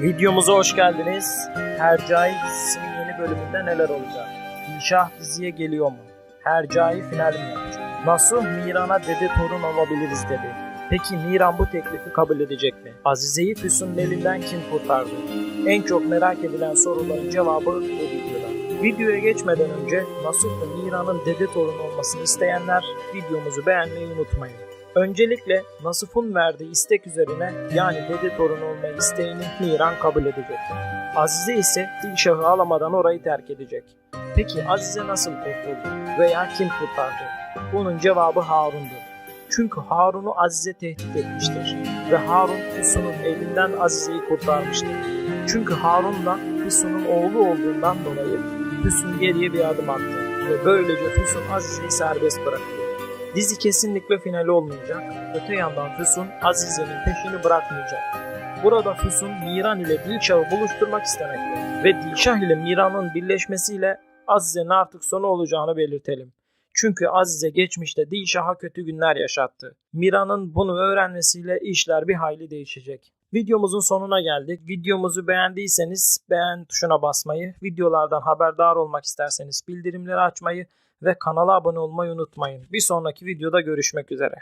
Videomuza hoş geldiniz. Hercai dizisinin yeni bölümünde neler olacak? Gülşah diziye geliyor mu? Hercai final mi yapacak? Nasuh Miran'a dede torun olabiliriz dedi. Peki Miran bu teklifi kabul edecek mi? Azize'yi Füsun'un elinden kim kurtardı? En çok merak edilen soruların cevabı bu videoda. Videoya geçmeden önce Nasuh ve Miran'ın dede torun olmasını isteyenler videomuzu beğenmeyi unutmayın. Öncelikle Nasuf'un verdiği istek üzerine yani dede torun olma isteğini Miran kabul edecek. Azize ise Dilşah'ı alamadan orayı terk edecek. Peki Azize nasıl kurtuldu veya kim kurtardı? Bunun cevabı Harun'dur. Çünkü Harun'u Azize tehdit etmiştir ve Harun Füsun'un elinden Azize'yi kurtarmıştır. Çünkü Harun'la Füsun'un oğlu olduğundan dolayı Füsun geriye bir adım attı ve böylece Füsun Azize'yi serbest bırakıyor. Dizi kesinlikle finali olmayacak. Öte yandan Füsun Azize'nin peşini bırakmayacak. Burada Füsun Miran ile Dilşah'ı buluşturmak istemekte ve Dilşah ile Miran'ın birleşmesiyle Azize'nin artık sonu olacağını belirtelim. Çünkü Azize geçmişte Dilşah'a kötü günler yaşattı. Mira'nın bunu öğrenmesiyle işler bir hayli değişecek. Videomuzun sonuna geldik. Videomuzu beğendiyseniz beğen tuşuna basmayı, videolardan haberdar olmak isterseniz bildirimleri açmayı ve kanala abone olmayı unutmayın. Bir sonraki videoda görüşmek üzere.